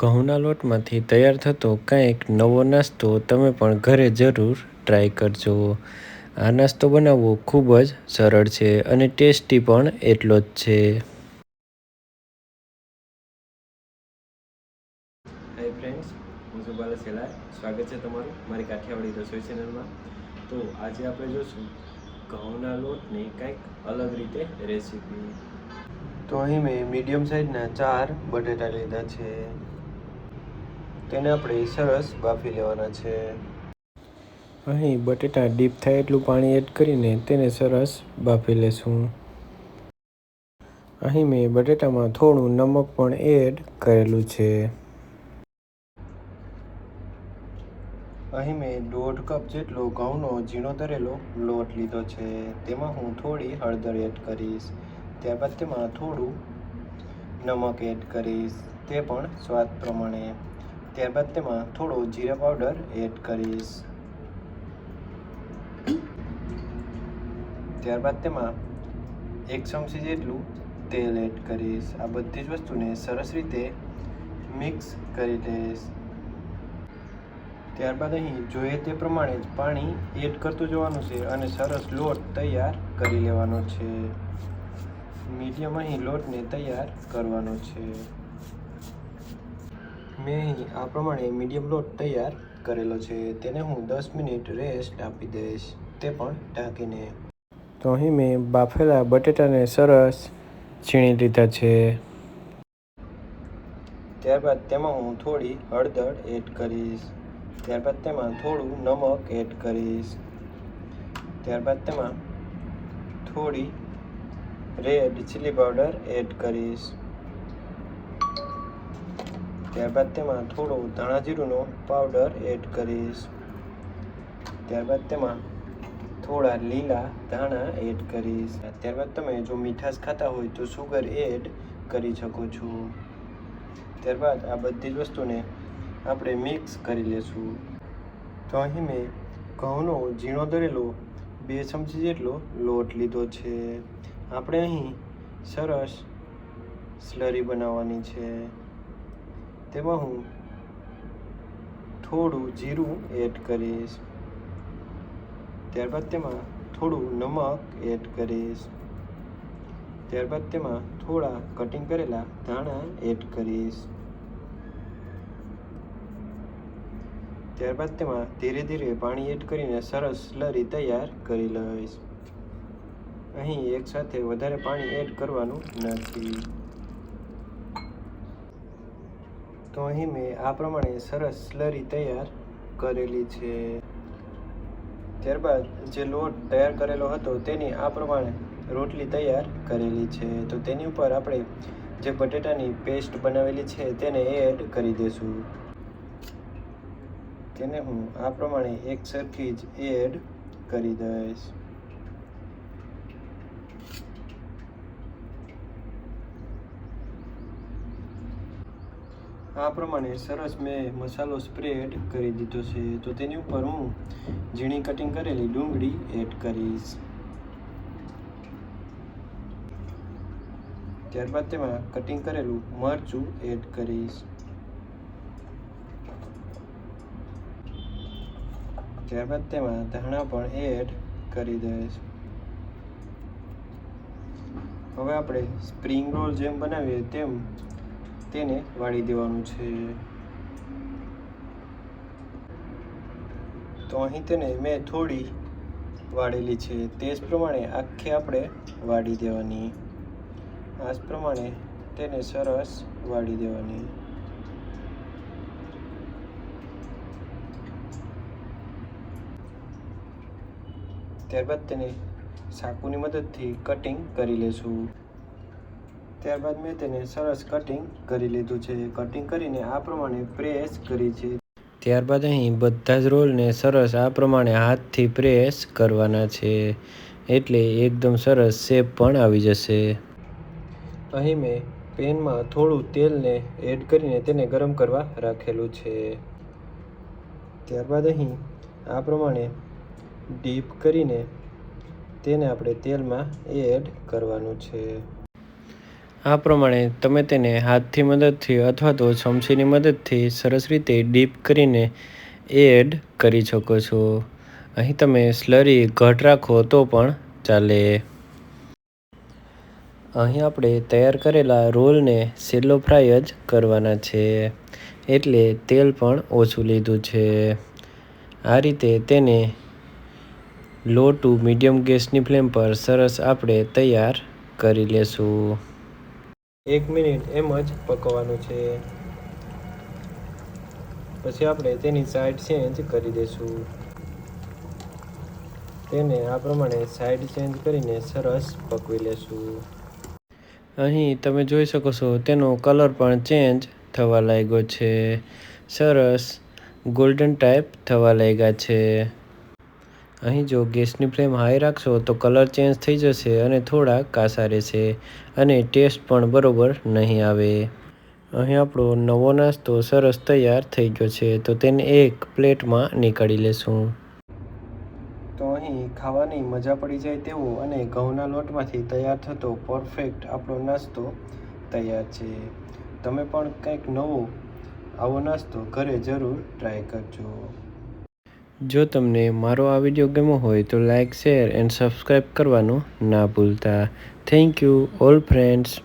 ઘઉંના લોટમાંથી તૈયાર થતો કંઈક નવો નાસ્તો તમે પણ ઘરે જરૂર ટ્રાય કરજો. આ નાસ્તો બનાવવો ખૂબ જ સરળ છે અને ટેસ્ટી પણ એટલો જ છે. હાય ફ્રેન્ડ્સ હું છું બાલા સેલા સ્વાગત છે તમારું મારી કાઠિયાવાડી રસોઈ ચેનલમાં. તો આજે આપણે જોશું ઘઉંના લોટની કંઈક અલગ રીતે રેસીપી. તો અહીં મેં મીડિયમ સાઇઝના ચાર બટેટા લીધા છે. તેને આપણે સરસ બાફી લેવાના છે. અહીં બટેટા ડીપ થાય એટલું પાણી એડ કરીને તેને સરસ બાફી લેશું. અહીં મેં બટેટામાં થોડું નમક પણ એડ કરેલું છે. અહીં મેં દોઢ કપ જેટલો ઘઉંનો ઝીણો તરેલો લોટ લીધો છે. તેમાં હું થોડી હળદર એડ કરીશ. ત્યારબાદ તેમાં થોડું નમક એડ કરીશ. તે પણ સ્વાદ પ્રમાણે. ત્યારબાદ તેમાં થોડો જીરા પાવડર એડ કરીશ. ત્યારબાદ તેમાં એક ચમચી જેટલું તેલ એડ કરીશ. આ બધી જ વસ્તુને સરસ રીતે મિક્સ કરી દઈશ ત્યારબાદ અહીં જોઈએ તે પ્રમાણે જ પાણી એડ કરતું જવાનું છે અને સરસ લોટ તૈયાર કરી લેવાનો છે. મીડિયમ અહીં લોટને તૈયાર કરવાનો છે. મેં આ પ્રમાણે મીડિયમ લોટ તૈયાર કરેલો છે. તેને હું દસ મિનિટ રેસ્ટ આપી દઈશ. તે પણ ઢાંકીને. તો અહીં મેં બાફેલા બટેટાને સરસ છીણી લીધા છે. ત્યારબાદ તેમાં હું થોડી હળદર એડ કરીશ. ત્યારબાદ તેમાં થોડું નમક એડ કરીશ. ત્યારબાદ તેમાં થોડી રેડ ચીલી પાવડર એડ કરીશ. ત્યારબાદ તેમાં થોડો ધાણા જીરુંનો પાવડર એડ કરીશ. ત્યારબાદ તેમાં થોડા લીલા ધાણા એડ કરીશ. ત્યારબાદ તમે જો મીઠાશ ખાતા હોય તો સુગર એડ કરી શકો છો. ત્યારબાદ આ બધી જ વસ્તુને આપણે મિક્સ કરી લેશું. તો અહીં મેં ઘઉંનો ઝીણો દરેલો બે ચમચી જેટલો લોટ લીધો છે. આપણે અહીં સરસ સ્લરી બનાવવાની છે. તેમાં હું થોડું જીરું એડ કરીશ. ત્યારબાદ તેમાં થોડું નમક એડ કરીશ. ત્યારબાદ તેમાં થોડા કટિંગ કરેલા ધાણા એડ કરીશ. ત્યારબાદ તેમાં ધીરે ધીરે પાણી એડ કરીને સરસ સ્લરી તૈયાર કરી લઈશ. અહીં એકસાથે વધારે પાણી એડ કરવાનું નથી. તો અહીં મેં આ પ્રમાણે સરસ સ્લરી તૈયાર કરેલી છે. ત્યારબાદ જે લોટ તૈયાર કરેલો હતો તેની આ પ્રમાણે રોટલી તૈયાર કરેલી છે. તો તેની ઉપર આપણે જે બટેટાની પેસ્ટ બનાવેલી છે તેને એડ કરી દઈશું તેને હું આ પ્રમાણે એક સરખી જ એડ કરી દઈશ. આ પ્રમાણે સરસ મેં મસાલો સ્પ્રે એડ કરી દીધો છે. તો તેની ઉપર હું ઝીણી કટિંગ કરેલી ડુંગળી એડ કરીશ. ત્યારબાદ તેમાં કટિંગ કરેલું મરચું એડ કરીશ. ત્યારબાદ તેમાં ધાણા પણ એડ કરી દઈશ. હવે આપણે સ્પ્રિંગ રોલ જેમ બનાવીએ તેમ તેને વાળી દેવાનું છે. તો અહીં તેને મેં થોડી વાળેલી છે. તે જ પ્રમાણે આખી આપણે વાળી દેવાની. આ જ પ્રમાણે તેને સરસ વાળી દેવાની. ત્યારબાદ તેને સાકુની મદદથી કટિંગ કરી લેશું. ત્યારબાદ મેં તેને સરસ કટિંગ કરી લીધું છે. કટિંગ કરીને આ પ્રમાણે પ્રેસ કરી છે. ત્યારબાદ અહીં બધા જ રોલને સરસ આ પ્રમાણે હાથથી પ્રેસ કરવાના છે. એટલે એકદમ સરસ શેપ પણ આવી જશે. અહીં મેં પેનમાં થોડું તેલને એડ કરીને તેને ગરમ કરવા રાખેલું છે. ત્યારબાદ અહીં આ પ્રમાણે ડીપ કરીને તેને આપણે તેલમાં એડ કરવાનું છે. આ પ્રમાણે તમે તેને હાથથી મદદથી અથવા તો ચમચીની મદદથી સરસ રીતે ડીપ કરીને એડ કરી શકો છો. અહીં તમે સ્લરી ઘટ રાખો તો પણ ચાલે. અહીં આપણે તૈયાર કરેલા રોલને સેલો ફ્રાય જ કરવાના છે, એટલે તેલ પણ ઓછું લીધું છે. આ રીતે તેને લો ટુ મીડિયમ ગેસની ફ્લેમ પર સરસ આપણે તૈયાર કરી લેશું. એક મિનિટ એમ જ પકવવાનું છે. પછી આપણે તેની સાઈડ ચેન્જ કરી દઈશું. તેને આ પ્રમાણે સાઈડ ચેન્જ કરીને સરસ પકવી લેશું. અહીં તમે જોઈ શકો છો, તેનો કલર પણ ચેન્જ થવા લાગ્યો છે. સરસ ગોલ્ડન ટાઈપ થવા લાગ્યા છે. અહીં જો ગેસની ફ્લેમ હાઈ રાખશો તો કલર ચેન્જ થઈ જશે અને થોડા કાસા રહેશે અને ટેસ્ટ પણ બરોબર નહીં આવે. અહીં આપણો નવો નાસ્તો સરસ તૈયાર થઈ ગયો છે, તો તેને એક પ્લેટમાં નીકાળી લેશું. તો અહીં ખાવાની મજા પડી જાય તેવો અને ઘઉંના લોટમાંથી તૈયાર થતો પરફેક્ટ આપણો નાસ્તો તૈયાર છે. તમે પણ કંઈક નવો આવો નાસ્તો ઘરે જરૂર ટ્રાય કરજો. જો તમને મારો આ વીડિયો ગમ્યો હોય તો લાઇક શેર, એન્ડ સબસ્ક્રાઈબ કરવાનું ના ભૂલતા. Thank you, all friends.